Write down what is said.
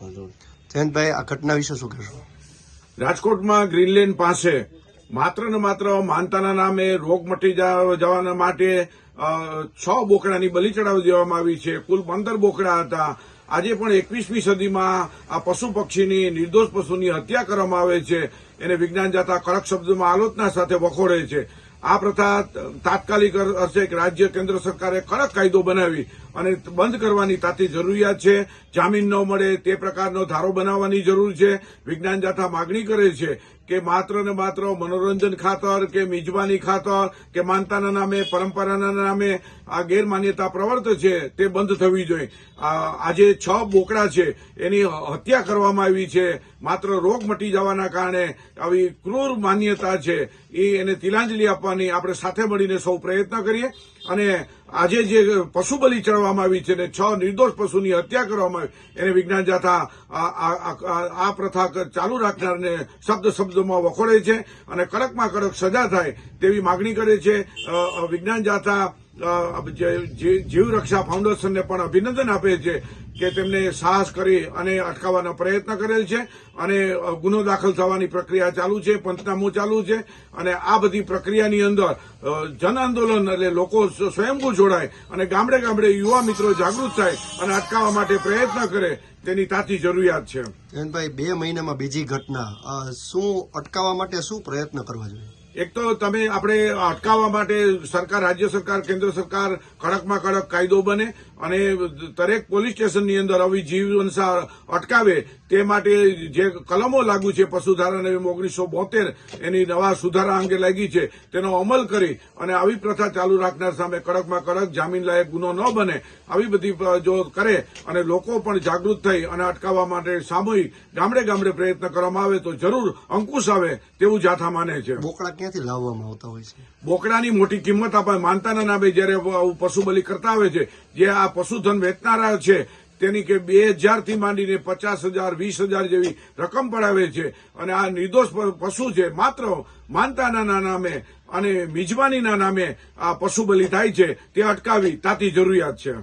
જયંતભાઈ, આ ઘટના વિશે શું કહેશો? રાજકોટમાં ગ્રીનલેન્ડ પાસે માત્ર ને માત્ર માનતાના નામે રોગ મટી જવાના માટે છ બોકડાની બલી ચડાવી દેવામાં આવી છે. કુલ પંદર બોકડા હતા. આજે પણ એકવીસમી સદીમાં આ પશુ પક્ષીની નિર્દોષ પશુની હત્યા કરવામાં આવે છે. એને વિજ્ઞાન જાતા કડક શબ્દોમાં આલોચના સાથે વખોડે છે. આ પ્રથા તાત્કાલિક હશે કે રાજ્ય કેન્દ્ર સરકારે કડક કાયદો બનાવી અને બંધ કરવાની તાતી જરૂરિયાત છે. જામીન ન મળે તે પ્રકારનો ધારો બનાવવાની જરૂર છે. વિજ્ઞાન જાથા માગણી કરે છે કે માત્ર ને માત્ર મનોરંજન ખાતર કે મિજબાની ખાતર કે માનતાના નામે, પરંપરાના નામે આ ગેરમાન્યતા પ્રવર્ત છે તે બંધ થવી જોઈએ. આજે છ બોકડા છે એની હત્યા કરવામાં આવી છે. માત્ર રોગ મટી જવાના કારણે આવી ક્રૂર માન્યતા છે. એ એને તિલાંજલિ આપવાની આપણે સાથે મળીને સૌ પ્રયત્ન કરીએ. અને આજે જે પશુ બલિ ચડવામાં આવી છે ને છ નિર્દોષ પશુની હત્યા કરવામાં આવી, એને વિજ્ઞાન જાથા આ- પ્રથા ચાલુ રાખનારને શબ્દ શબ્દોમાં વખોડે છે અને કડકમાં કડક સજા થાય તેવી માગણી કરે છે. વિજ્ઞાન જાથા જીવ રક્ષા ફાઉન્ડેશનને પણ અભિનંદન આપે છે. કે તેમને સાહસ કરી અને અટકાવવાનો પ્રયત્ન કરેલ છે અને ગુનો દાખલ થવાની પ્રક્રિયા ચાલુ છે પંચનામું ચાલુ છે અને આ બધી પ્રક્રિયાની અંદર જન આંદોલન એટલે લોકો સ્વ- સ્વયંભૂ જોડાય અને ગામડે ગામડે યુવા મિત્રો જાગૃત થાય અને અટકાવવા માટે પ્રયત્ન કરે તેની તાતી જરૂરિયાત છે. જયંતભાઈ બે મહિનામાં બીજી ઘટના. શું અટકાવવા માટે શું પ્રયત્ન કરવા જોઈએ? એક તો તમે આપણે અટકાવવા માટે સરકાર રાજ્ય સરકાર કેન્દ્ર સરકાર કડકમાં કડક કાયદો બને અને દરેક પોલીસ સ્ટેશનની અંદર આવી જીવ હિંસા અટકાવે તે માટે જે કલમો લાગુ છે પશુધારા નિયમ ઓગણીસો બોતેર એની નવા સુધારા અંગે લાગી છે તેનો અમલ કરી અને આવી પ્રથા ચાલુ રાખનાર સામે કડકમાં કડક જામીન લાયક ગુનો ન બને આવી બધી જો કરે અને લોકો પણ જાગૃત થઈ અને અટકાવવા માટે સામૂહિક ગામડે ગામડે પ્રયત્ન કરવામાં આવે તો જરૂર અંકુશ આવે તેવું જાથા માને છે. બોકડા ક્યાંથી લાવવામાં આવતા હોય છે? બોકડાની મોટી કિંમત આપણે માનતાના નામે જયારે પશુ બલિ કરતા આવે છે જે આ પશુધન વેચનારા છે, તેની કે બે હજારથી માંડીને પચાસ હજાર, વીસ હજાર જેવી રકમ પડાવે છે. અને આ નિર્દોષ પશુ છે, માત્ર માનતાના નામે અને મિજબાનીના નામે આ પશુ બલિ થાય છે, તે અટકાવી તાતી જરૂરિયાત છે.